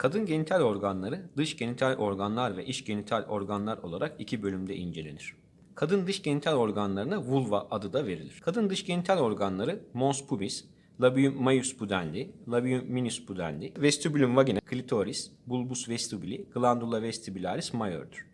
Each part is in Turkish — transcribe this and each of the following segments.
Kadın genital organları dış genital organlar ve iç genital organlar olarak iki bölümde incelenir. Kadın dış genital organlarına vulva adı da verilir. Kadın dış genital organları mons pubis, labium majus pudendi, labium minus pudendi, vestibulum vagina, klitoris, bulbus vestibuli, glandula vestibularis major'dur.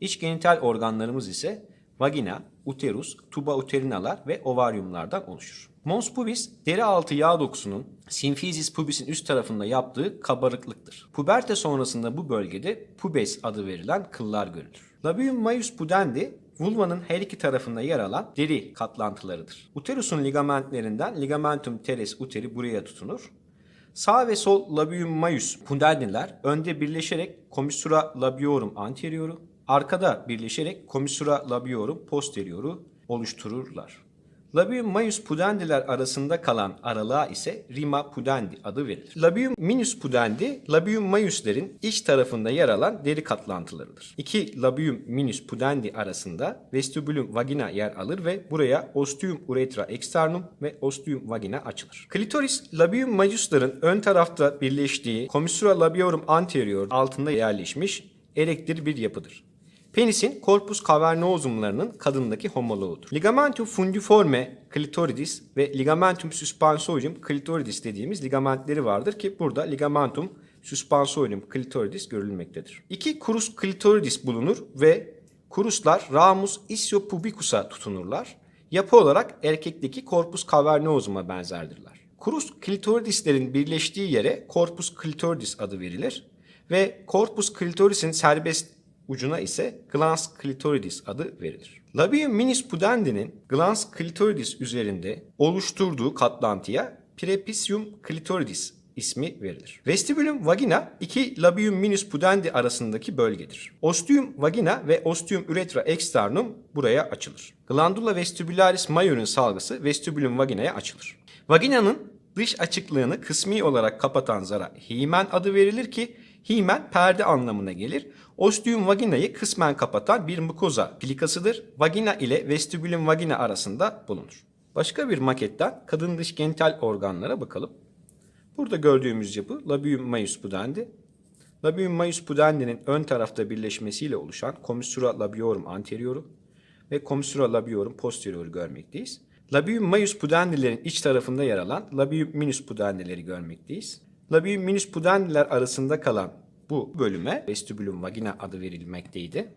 İç genital organlarımız ise vagina, uterus, tuba uterinalar ve ovaryumlardan oluşur. Mons pubis, deri altı yağ dokusunun simfizis pubisin üst tarafında yaptığı kabarıklıktır. Puberte sonrasında bu bölgede pubes adı verilen kıllar görülür. Labium majus pudendi, vulvanın her iki tarafında yer alan deri katlantılarıdır. Uterusun ligamentlerinden ligamentum teres uteri buraya tutunur. Sağ ve sol labium majus pudendiler önde birleşerek commissura labiorum anterioru, arkada birleşerek commissura labiorum posterioru oluştururlar. Labium majus pudendiler arasında kalan aralığa ise rima pudendi adı verilir. Labium minus pudendi, labium majuslerin iç tarafında yer alan deri katlantılarıdır. İki labium minus pudendi arasında vestibulum vagina yer alır ve buraya ostium uretra externum ve ostium vagina açılır. Klitoris labium majusların ön tarafta birleştiği commissura labiorum anterior altında yerleşmiş erektir bir yapıdır. Penisin corpus cavernosumlarının kadındaki homologudur. Ligamentum fundiforme clitoridis ve ligamentum suspensorium clitoridis dediğimiz ligamentleri vardır ki burada ligamentum suspensorium clitoridis görülmektedir. İki crus clitoridis bulunur ve cruslar ramus ischiopubicus'a tutunurlar. Yapı olarak erkekteki corpus cavernosum'a benzerdirler. Crus clitoridislerin birleştiği yere corpus clitoridis adı verilir ve corpus clitoris'in serbest ucuna ise glans clitoridis adı verilir. Labium minus pudendi'nin glans clitoridis üzerinde oluşturduğu katlantıya prepisium clitoridis ismi verilir. Vestibulum vagina iki labium minus pudendi arasındaki bölgedir. Ostium vagina ve ostium uretra externum buraya açılır. Glandula vestibularis major'un salgısı vestibulum vaginaya açılır. Vaginanın dış açıklığını kısmi olarak kapatan zara himen adı verilir ki himen perde anlamına gelir. Ostium vaginayı kısmen kapatan bir mukoza plikasıdır. Vagina ile vestibulum vagina arasında bulunur. Başka bir maketten kadın dış genital organlara bakalım. Burada gördüğümüz yapı labium majus pudendi. Labium majus pudendi'nin ön tarafta birleşmesiyle oluşan commissura labiorum anterioru ve commissura labiorum posterioru görmekteyiz. Labium majus pudendilerin iç tarafında yer alan labium minus pudendileri görmekteyiz. Labium minus pudendiler arasında kalan bu bölüme vestibulum vagina adı verilmekteydi.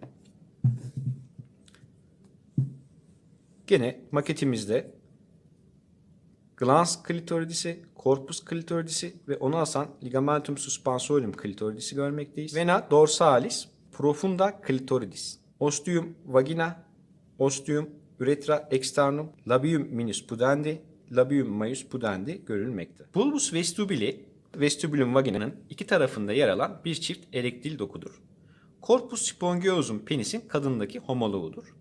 Gene maketimizde glans klitoridisi, corpus klitoridisi ve onu asan ligamentum suspensorium klitoridisi görmekteyiz. Vena dorsalis profunda klitoridis. Ostium vagina, ostium uretra externum, labium minus pudendi, labium majus pudendi görülmekte. Bulbus vestibuli, vestibulum vaginanın iki tarafında yer alan bir çift erektil dokudur. Corpus spongiosum penisin kadındaki homologudur.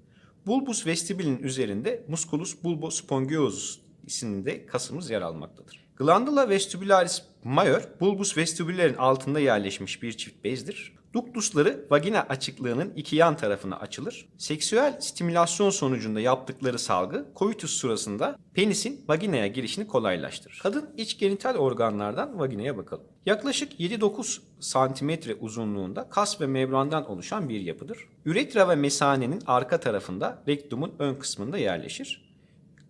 Bulbus vestibulin üzerinde musculus bulbospongiosus isimli kasımız yer almaktadır. Glandula vestibularis major, bulbus vestibüllerin altında yerleşmiş bir çift bezdir. Duktusları vagina açıklığının iki yan tarafına açılır. Seksüel stimülasyon sonucunda yaptıkları salgı koitus sırasında penisin vaginaya girişini kolaylaştırır. Kadın iç genital organlardan vaginaya bakalım. Yaklaşık 7-9 santimetre uzunluğunda kas ve membrandan oluşan bir yapıdır. Üretra ve mesanenin arka tarafında rektumun ön kısmında yerleşir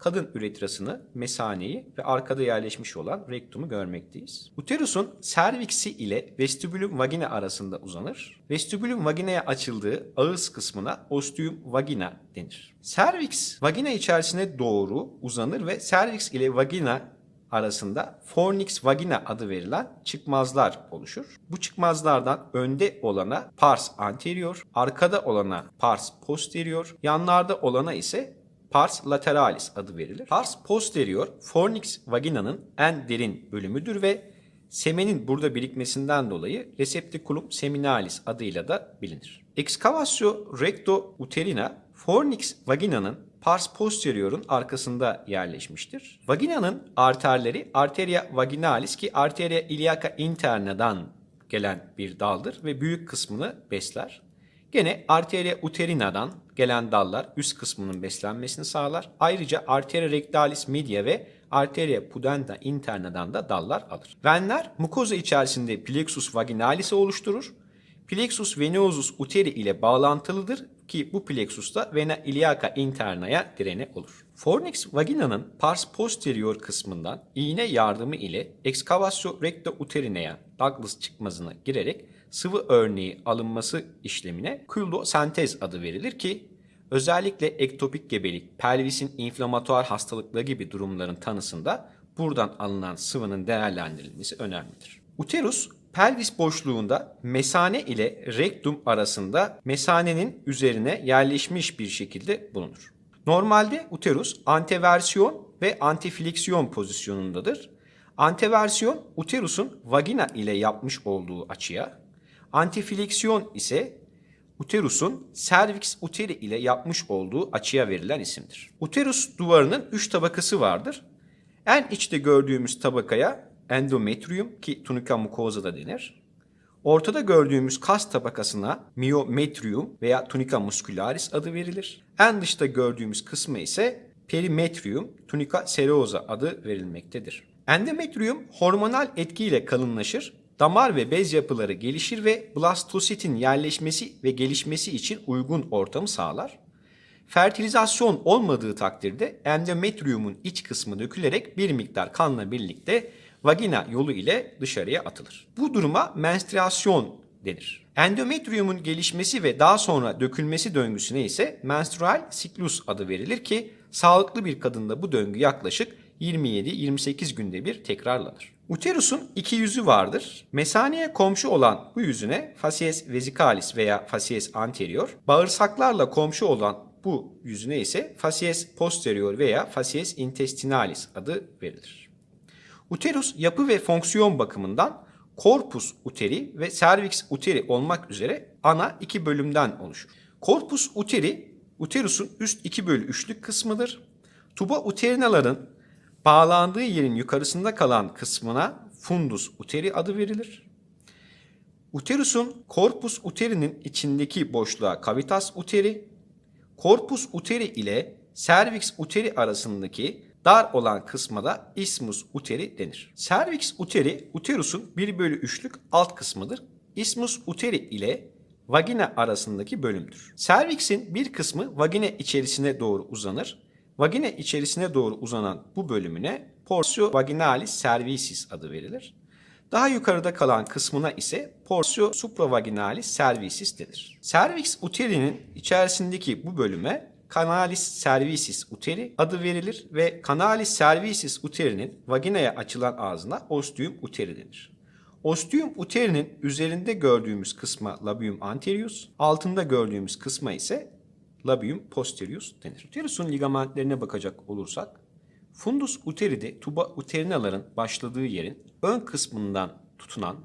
kadın üretrasını, mesaneyi ve arkada yerleşmiş olan rektumu görmekteyiz. Uterusun serviksi ile vestibulum vagina arasında uzanır. Vestibulum vaginaya açıldığı ağız kısmına ostium vagina denir. Serviks vagina içerisine doğru uzanır ve serviks ile vagina arasında fornix vagina adı verilen çıkmazlar oluşur. Bu çıkmazlardan önde olana pars anterior, arkada olana pars posterior, yanlarda olana ise pars lateralis adı verilir. Pars posterior fornix vaginanın en derin bölümüdür ve semenin burada birikmesinden dolayı recepticulum seminalis adıyla da bilinir. Excavasio recto uterina fornix vaginanın pars posterior'un arkasında yerleşmiştir. Vaginanın arterleri arteria vaginalis ki arteria iliaca interna'dan gelen bir daldır ve büyük kısmını besler. Gene arteria uterina'dan gelen dallar üst kısmının beslenmesini sağlar. Ayrıca arteria rectalis media ve arteria pudenda internadan da dallar alır. Venler mukoza içerisinde plexus vaginalis'i oluşturur. Plexus venosus uteri ile bağlantılıdır ki bu plexus da vena iliaca internaya direne olur. Fornix vaginanın pars posterior kısmından iğne yardımı ile excavatio recta uterinea Douglas çıkmazına girerek sıvı örneği alınması işlemine sentez adı verilir ki özellikle ektopik gebelik, pelvisin inflamatuar hastalıkları gibi durumların tanısında buradan alınan sıvının değerlendirilmesi önemlidir. Uterus pelvis boşluğunda mesane ile rektum arasında mesanenin üzerine yerleşmiş bir şekilde bulunur. Normalde uterus anteversiyon ve antifleksiyon pozisyonundadır. Anteversiyon uterusun vagina ile yapmış olduğu açıya, antifleksiyon ise uterusun cervix uteri ile yapmış olduğu açıya verilen isimdir. Uterus duvarının 3 tabakası vardır. En içte gördüğümüz tabakaya endometrium ki tunica mucosa da denir. Ortada gördüğümüz kas tabakasına myometrium veya tunica muscularis adı verilir. En dışta gördüğümüz kısmı ise perimetrium tunica serosa adı verilmektedir. Endometrium hormonal etkiyle kalınlaşır, damar ve bez yapıları gelişir ve blastositin yerleşmesi ve gelişmesi için uygun ortamı sağlar. Fertilizasyon olmadığı takdirde endometriumun iç kısmı dökülerek bir miktar kanla birlikte vagina yolu ile dışarıya atılır. Bu duruma menstruasyon denir. Endometriumun gelişmesi ve daha sonra dökülmesi döngüsüne ise menstrual siklus adı verilir ki sağlıklı bir kadında bu döngü yaklaşık 27-28 günde bir tekrarlanır. Uterusun iki yüzü vardır. Mesaneye komşu olan bu yüzüne facies vesicalis veya facies anterior, bağırsaklarla komşu olan bu yüzüne ise facies posterior veya facies intestinalis adı verilir. Uterus yapı ve fonksiyon bakımından corpus uteri ve cervix uteri olmak üzere ana iki bölümden oluşur. Corpus uteri, uterusun üst 2 bölü 3'lük kısmıdır. Tuba uterinaların bağlandığı yerin yukarısında kalan kısmına fundus uteri adı verilir. Uterusun corpus uterinin içindeki boşluğa cavitas uteri, corpus uteri ile cervix uteri arasındaki dar olan kısma da ismus uteri denir. Cervix uteri uterusun 1 bölü 3'lük alt kısmıdır. Ismus uteri ile vagina arasındaki bölümdür. Cervix'in bir kısmı vagina içerisine doğru uzanır. Vagina içerisine doğru uzanan bu bölümüne porsio vaginalis cervicis adı verilir. Daha yukarıda kalan kısmına ise porsio supravaginalis cervicis denir. Cervix uterinin içerisindeki bu bölüme Canalis cervicis uteri adı verilir ve Canalis cervicis uterinin vaginaya açılan ağzına ostium uteri denir. Ostium uterinin üzerinde gördüğümüz kısma labium anterius, altında gördüğümüz kısma ise labium posterius denir. Uterusun ligamentlerine bakacak olursak, fundus uteride tuba uterinaların başladığı yerin ön kısmından tutunan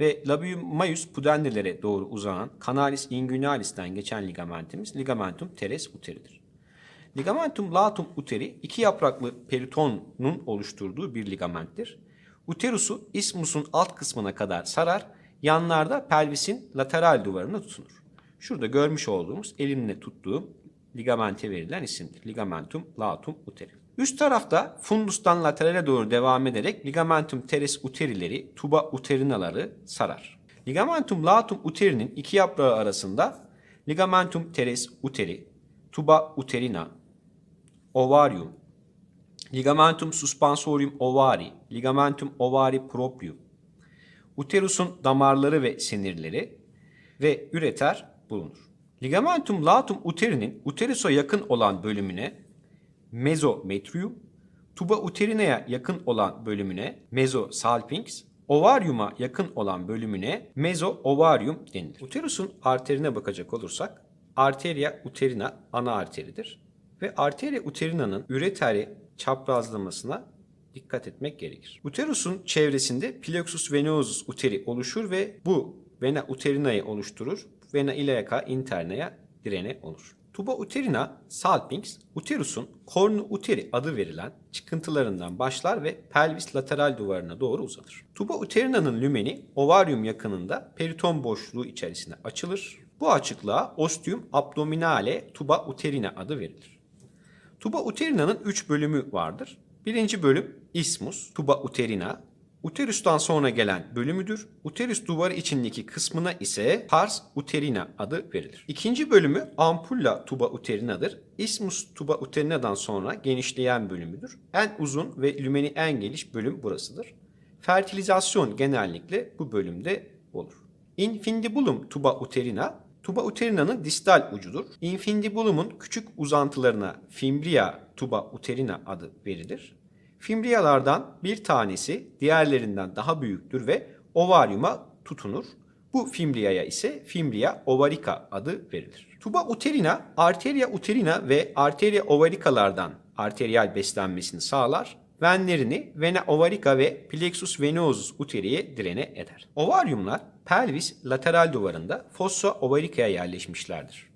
ve labium maius pudendilere doğru uzanan canalis inguinalis'ten geçen ligamentimiz ligamentum teres uteridir. Ligamentum latum uteri iki yapraklı peritonun oluşturduğu bir ligamenttir. Uterusu ismusun alt kısmına kadar sarar, yanlarda pelvisin lateral duvarına tutunur. Şurada görmüş olduğumuz elimle tuttuğum ligamente verilen isimdir. Ligamentum latum uteri. Üst tarafta fundustan laterale doğru devam ederek ligamentum teres uterileri, tuba uterinaları sarar. Ligamentum latum uterinin iki yaprağı arasında ligamentum teres uteri, tuba uterina, ovarium, ligamentum suspensorium ovari, ligamentum ovari proprium, uterusun damarları ve sinirleri ve üreter bulunur. Ligamentum latum uterinin uterusa yakın olan bölümüne mezometrium, tuba uterinaya yakın olan bölümüne mezosalpinx, ovaryuma yakın olan bölümüne mezoovarium denilir. Uterusun arterine bakacak olursak arteria uterina ana arteridir ve arteria uterinanın üreteri çaprazlamasına dikkat etmek gerekir. Uterusun çevresinde plexus venosus uteri oluşur ve bu vena uterinayı oluşturur. Vena iliaca internaya direne olur. Tuba uterina salpinx, uterusun cornu uteri adı verilen çıkıntılarından başlar ve pelvis lateral duvarına doğru uzanır. Tuba uterinanın lümeni ovaryum yakınında periton boşluğu içerisine açılır. Bu açıklığa ostium abdominale tuba uterina adı verilir. Tuba uterinanın 3 bölümü vardır. Birinci bölüm ismus, tuba uterina. Uterus'tan sonra gelen bölümüdür. Uterus duvarı içindeki kısmına ise pars uterina adı verilir. İkinci bölümü ampulla tuba uterina'dır. Ismus tuba uterina'dan sonra genişleyen bölümüdür. En uzun ve lümeni en geniş bölüm burasıdır. Fertilizasyon genellikle bu bölümde olur. Infundibulum tuba uterina, tuba uterina'nın distal ucudur. Infundibulum'un küçük uzantılarına fimbria tuba uterina adı verilir. Fimbriyalardan bir tanesi diğerlerinden daha büyüktür ve ovaryuma tutunur. Bu fimbriyaya ise fimbria ovarica adı verilir. Tuba uterina, arteria uterina ve arteria ovarikalardan arteriyal beslenmesini sağlar. Venlerini vena ovarica ve plexus venosus uteriye direne eder. Ovaryumlar pelvis lateral duvarında fossa ovarica'ya yerleşmişlerdir.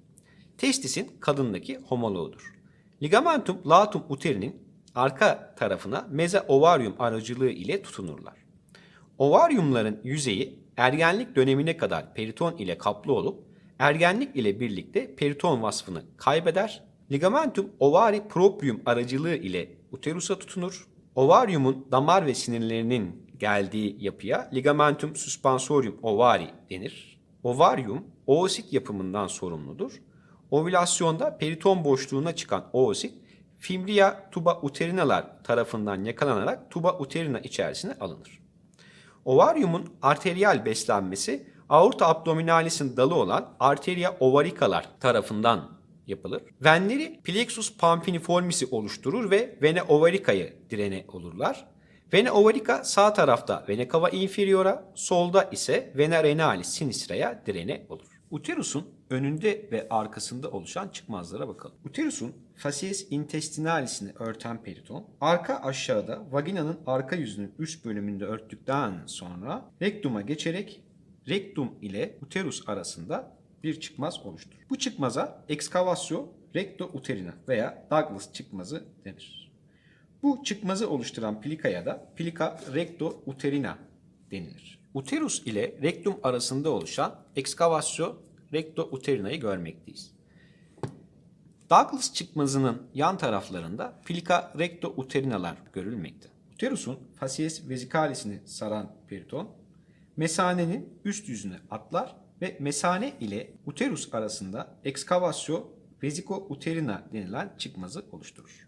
Testisin kadındaki homoloğudur. Ligamentum latum uterinin arka tarafına meza ovaryum aracılığı ile tutunurlar. Ovaryumların yüzeyi ergenlik dönemine kadar periton ile kaplı olup ergenlik ile birlikte periton vasfını kaybeder. Ligamentum ovari proprium aracılığı ile uterusa tutunur. Ovaryumun damar ve sinirlerinin geldiği yapıya ligamentum suspensorium ovari denir. Ovaryum oosit yapımından sorumludur. Ovülasyonda periton boşluğuna çıkan oosit fimria tuba uterinalar tarafından yakalanarak tuba uterina içerisine alınır. Ovaryumun arteriyal beslenmesi aorta abdominalis'in dalı olan arteria ovaricalar tarafından yapılır. Venleri plexus pampiniformisi oluşturur ve vena ovarica'yı direne olurlar. Vena ovarica sağ tarafta vena cava inferiora, solda ise vena renalis sinistra'ya direne olur. Uterusun önünde ve arkasında oluşan çıkmazlara bakalım. Uterusun facies intestinalisini örten periton, arka aşağıda vaginanın arka yüzünün üst bölümünde örttükten sonra rektuma geçerek rektum ile uterus arasında bir çıkmaz oluşturur. Bu çıkmaza excavasio recto uterina veya Douglas çıkmazı denir. Bu çıkmazı oluşturan plikaya da plika recto uterina denilir. Uterus ile rektum arasında oluşan excavasio recto uterinayı görmekteyiz. Douglas çıkmazının yan taraflarında plika recto uterinalar görülmekte. Uterusun facies vesicalisini saran periton, mesanenin üst yüzüne atlar ve mesane ile uterus arasında excavasio vesico uterina denilen çıkmazı oluşturur.